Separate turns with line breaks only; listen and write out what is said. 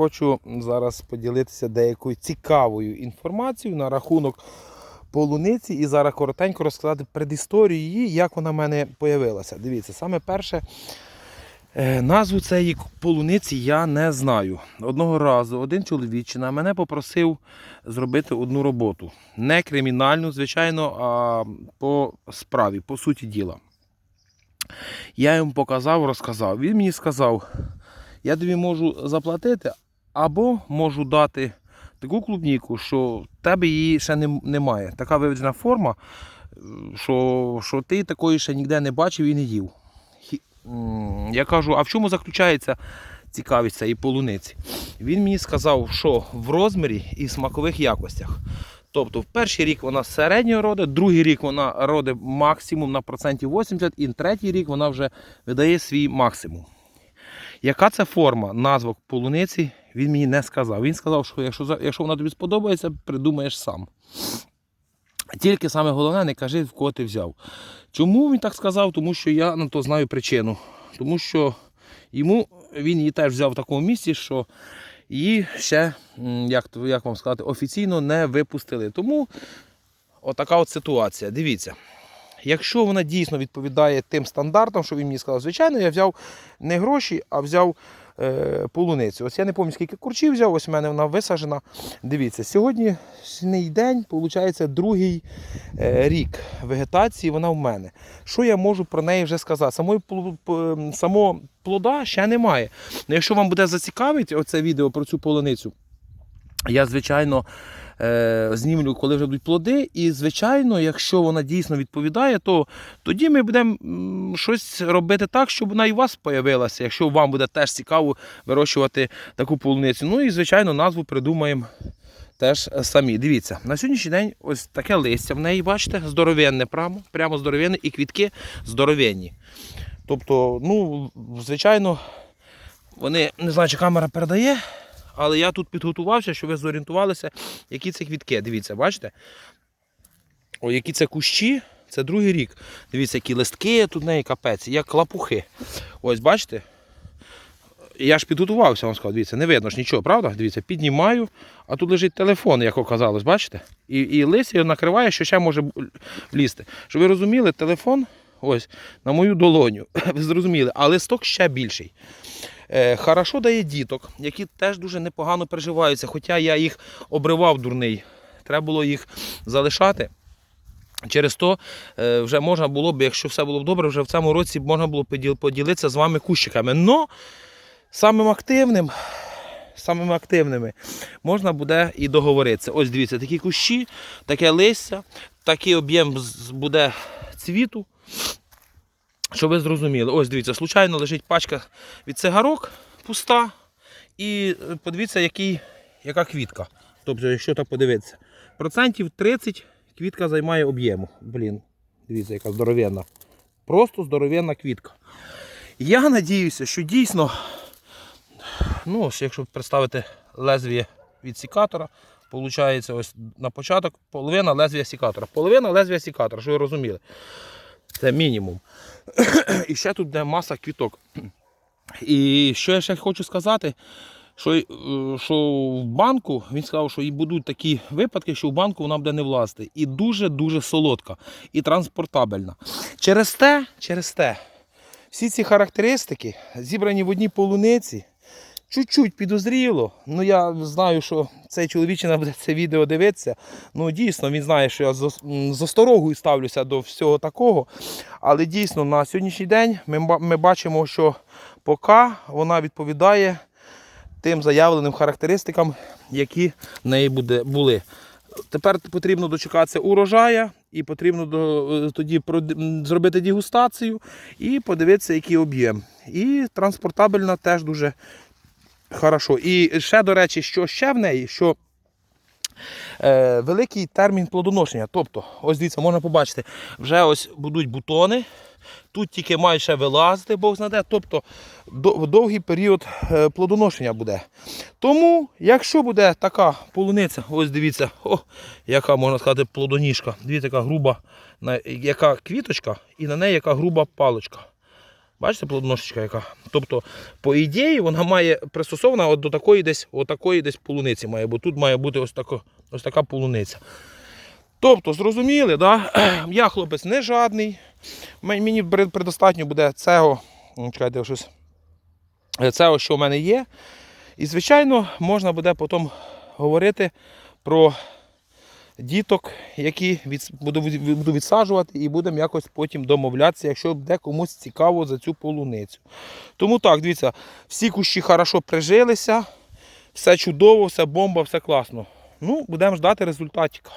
хочу зараз поділитися деякою цікавою інформацією на рахунок полуниці і зараз коротенько розказати предісторію її, як вона в мене появилася. Дивіться, саме перше. е, Назву цієї полуниці я не знаю. Одного разу один чоловічина мене попросив зробити одну роботу. Не кримінальну, звичайно, а по справі, по суті діла. Я йому показав, розказав. Він мені сказав, я тобі можу заплатити, або можу дати таку клубніку, що в тебе її ще не- немає. Така виведена форма, що, що ти такої ще ніде не бачив і не їв. Я кажу, а в чому заключається цікавість цієї полуниці? Він мені сказав, що в розмірі і смакових якостях. Тобто в перший рік вона середньої роди, другий рік вона родить максимум на процентів 80, і третій рік вона вже видає свій максимум. Яка це форма, назва полуниці, він мені не сказав. Він сказав, що якщо, якщо вона тобі сподобається, придумаєш сам. Тільки саме головне, не кажи, в кого ти взяв. Чому він так сказав? Тому що я на то знаю причину. Тому що йому він її теж взяв в такому місці, що її ще, як, як вам сказати, офіційно не випустили. Тому отака от ситуація. Дивіться. Якщо вона дійсно відповідає тим стандартам, що він мені сказав, звичайно, я взяв не гроші, а взяв полуницю. Ось я не пам'ятаю, скільки курчів взяв, ось в мене вона висаджена. Дивіться, сьогоднішній день, виходить, другий е, рік вегетації вона в мене. Що я можу про неї вже сказати? Самої само плода ще немає. Ну, якщо вам буде зацікавити оце відео про цю полуницю, я, звичайно, е, знімлю, коли вже будуть плоди. І, звичайно, якщо вона дійсно відповідає, то тоді ми будемо щось робити так, щоб вона і у вас появилася, якщо вам буде теж цікаво вирощувати таку полуницю. Ну і, звичайно, назву придумаємо теж самі. Дивіться, на сьогоднішній день ось таке листя в неї, бачите, здоровенне прямо, прямо здоровенне, і квітки здоровенні. Тобто, ну, звичайно, вони не знаю, чи камера передає. Але я тут підготувався, щоб ви зорієнтувалися, які це квітки. Дивіться, бачите? О, які це кущі, це другий рік. Дивіться, які листки тут неї капець, як лапухи. Ось, бачите? Я ж підготувався, вам сказав, дивіться, не видно ж нічого, правда? Дивіться, піднімаю, а тут лежить телефон, як оказалось, бачите? І, і листя його накриває, що ще може влізти. Щоб ви розуміли, телефон ось на мою долоню. Ви зрозуміли, а листок ще більший. Е, Хорошо дає діток, які теж дуже непогано переживаються, хоча я їх обривав дурний. Треба було їх залишати. Через то е, вже можна було б, якщо все було б добре, вже в цьому році можна було поділитися з вами кущиками. Но самим активним, самими активними можна буде і договоритися. Ось дивіться, такі кущі, таке листя, такий об'єм буде цвіту. Щоб ви зрозуміли, ось дивіться, случайно лежить пачка від цигарок пуста. І е, подивіться, який, яка квітка. Тобто, якщо так подивитися, процентів 30 квітка займає об'єму. Блін, дивіться, яка здоровенна. Просто здоровенна квітка. Я надіюся, що дійсно, ну, якщо представити лезвіє від сікатора, виходить, ось на початок половина лезвія сікатора. Половина лезвія сікатора, що ви розуміли. Це мінімум. І ще тут де маса квіток. І що я ще хочу сказати, що, е, що в банку, він сказав, що і будуть такі випадки, що в банку вона буде не влазити. І дуже-дуже солодка, і транспортабельна. Через те, через те, всі ці характеристики зібрані в одній полуниці. Чуть-чуть підозріло. Ну я знаю, що цей чоловічина буде це відео дивитися. Ну дійсно він знає, що я з, осторогою ставлюся до всього такого. Але дійсно на сьогоднішній день ми, ми бачимо, що поки вона відповідає тим заявленим характеристикам, які в неї буде, були. Тепер потрібно дочекатися урожая і потрібно до, е, тоді зробити дегустацію і подивитися, який об'єм. І транспортабельна теж дуже хорошо. І ще, до речі, що ще в неї, що е, великий термін плодоношення. Тобто, ось дивіться, можна побачити, вже ось будуть бутони. Тут тільки мають ще вилазити, Бог знаде. Тобто до- довгий період е, плодоношення буде. Тому, якщо буде така полуниця, ось дивіться, о, яка можна сказати плодоніжка. Дивіться, яка груба, яка квіточка і на неї яка груба паличка. Бачите, плодоношечка яка? Тобто, по ідеї, вона має пристосована от до такої десь, от такої десь полуниці має, бо тут має бути ось, тако, ось така полуниця. Тобто, зрозуміли, да? я хлопець не жадний. Мені предостатньо буде цього, чекайте, щось, е, цього, що в мене є. І, звичайно, можна буде потім говорити про діток, які від, буду, буду відсаджувати, і будемо якось потім домовлятися, якщо буде комусь цікаво за цю полуницю. Тому так, дивіться, всі кущі хорошо прижилися, все чудово, все бомба, все класно. Ну, будемо ждати результатика.